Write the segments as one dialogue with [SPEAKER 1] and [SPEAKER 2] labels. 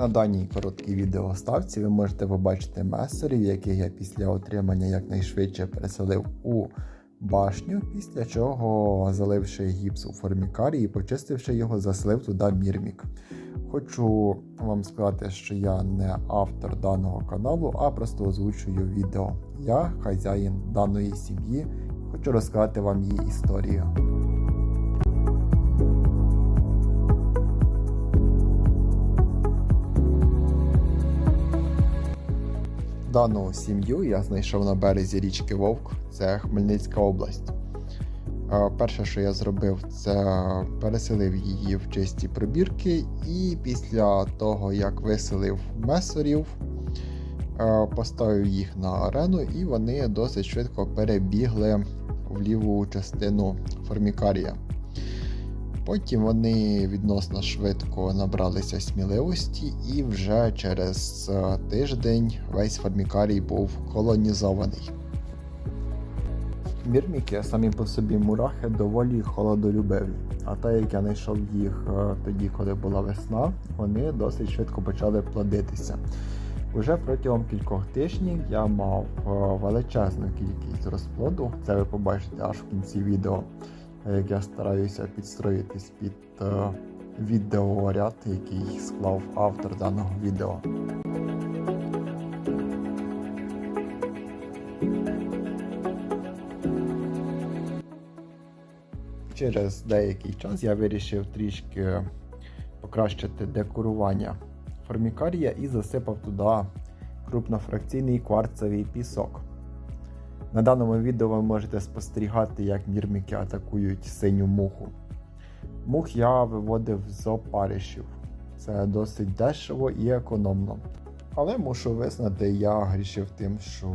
[SPEAKER 1] На даній короткій відеоставці ви можете побачити месерів, яких я після отримання якнайшвидше переселив у башню, після чого, заливши гіпс у формікарі і почистивши його, заселив туди мірмік. Хочу вам сказати, що я не автор даного каналу, а просто озвучую відео. Я хазяїн даної сім'ї, хочу розказати вам її історію. Дану сім'ю я знайшов на березі річки Вовк, це Хмельницька область. Е, Перше, що я зробив, це переселив її в чисті пробірки, і після того, як виселив месорів, е, поставив їх на арену, і вони досить швидко перебігли в ліву частину формікарія. Потім вони відносно швидко набралися сміливості, і вже через е, тиждень весь формікарій був колонізований. Мірміки самі по собі мурахи доволі холодолюбиві. А так як я знайшов їх е, тоді, коли була весна, вони досить швидко почали плодитися. Уже протягом кількох тижнів я мав е, величезну кількість розплоду. Це ви побачите аж в кінці відео, як я стараюся підстроїтись під е, відеоряд, який склав автор даного відео. Через деякий час я вирішив трішки покращити декорування формікарія і засипав туди крупнофракційний кварцевий пісок. На даному відео ви можете спостерігати, як мірміки атакують синю муху. Мух я виводив з опаришів. Це досить дешево і економно. Але мушу визнати, я грішив тим, що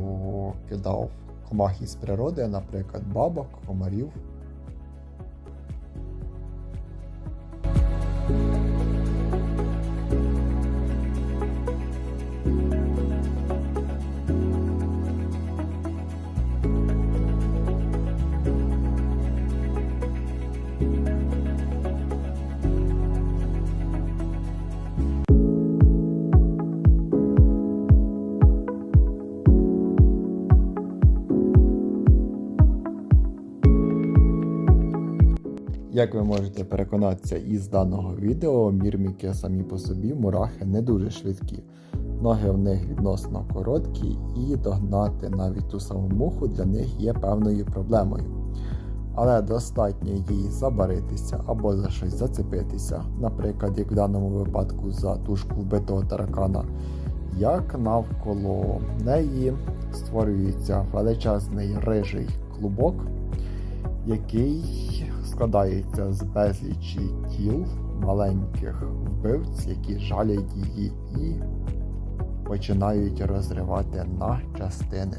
[SPEAKER 1] кидав комах із природи, наприклад, бабок, комарів. Як ви можете переконатися із даного відео, мірміки самі по собі мурахи не дуже швидкі. Ноги в них відносно короткі, і догнати навіть ту саму муху для них є певною проблемою. Але достатньо їй забаритися або за щось зацепитися, наприклад, як в даному випадку за тушку вбитого таракана, як навколо неї створюється величезний рижий клубок, який складається з безлічі тіл маленьких вбивць, які жалять її і починають розривати на частини.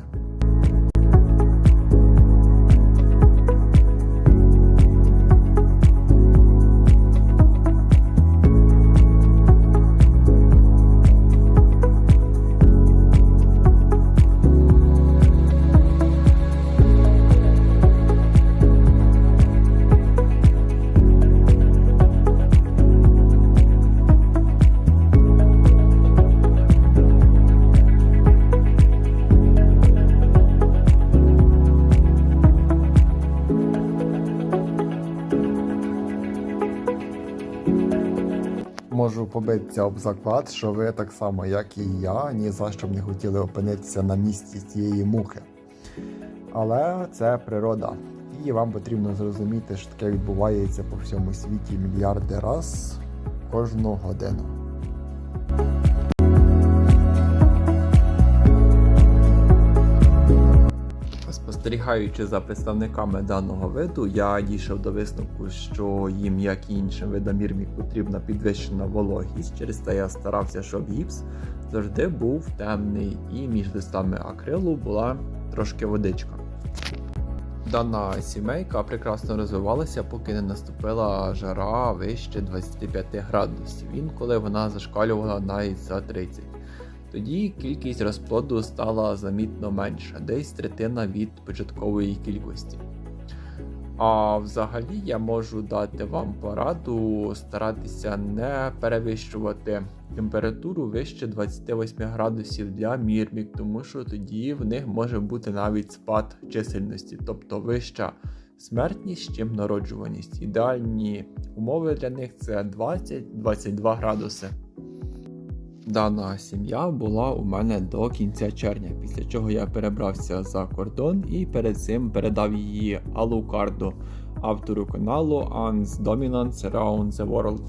[SPEAKER 1] Можу побитися об заклад, що ви так само, як і я, ні за що б не хотіли опинитися на місці цієї мухи. Але це природа. І вам потрібно зрозуміти, що таке відбувається по всьому світі мільярди раз кожну годину. Спостерігаючи за представниками даного виду, я дійшов до висновку, що їм, як і іншим видам мірмік, потрібна підвищена вологість. Через це я старався, щоб гіпс завжди був темний, і між листами акрилу була трошки водичка. Дана сімейка прекрасно розвивалася, поки не наступила жара вище 25 градусів. Інколи вона зашкалювала навіть за 30. Тоді кількість розплоду стала замітно менша, десь третина від початкової кількості. А взагалі я можу дати вам пораду старатися не перевищувати температуру вище 28 градусів для мірмік, тому що тоді в них може бути навіть спад чисельності, тобто вища смертність, чим народжуваність. Ідеальні умови для них це 20-22 градуси. Дана сім'я була у мене до кінця червня, після чого я перебрався за кордон і перед цим передав її Алукарду, автору каналу Ans Dominance Around the World.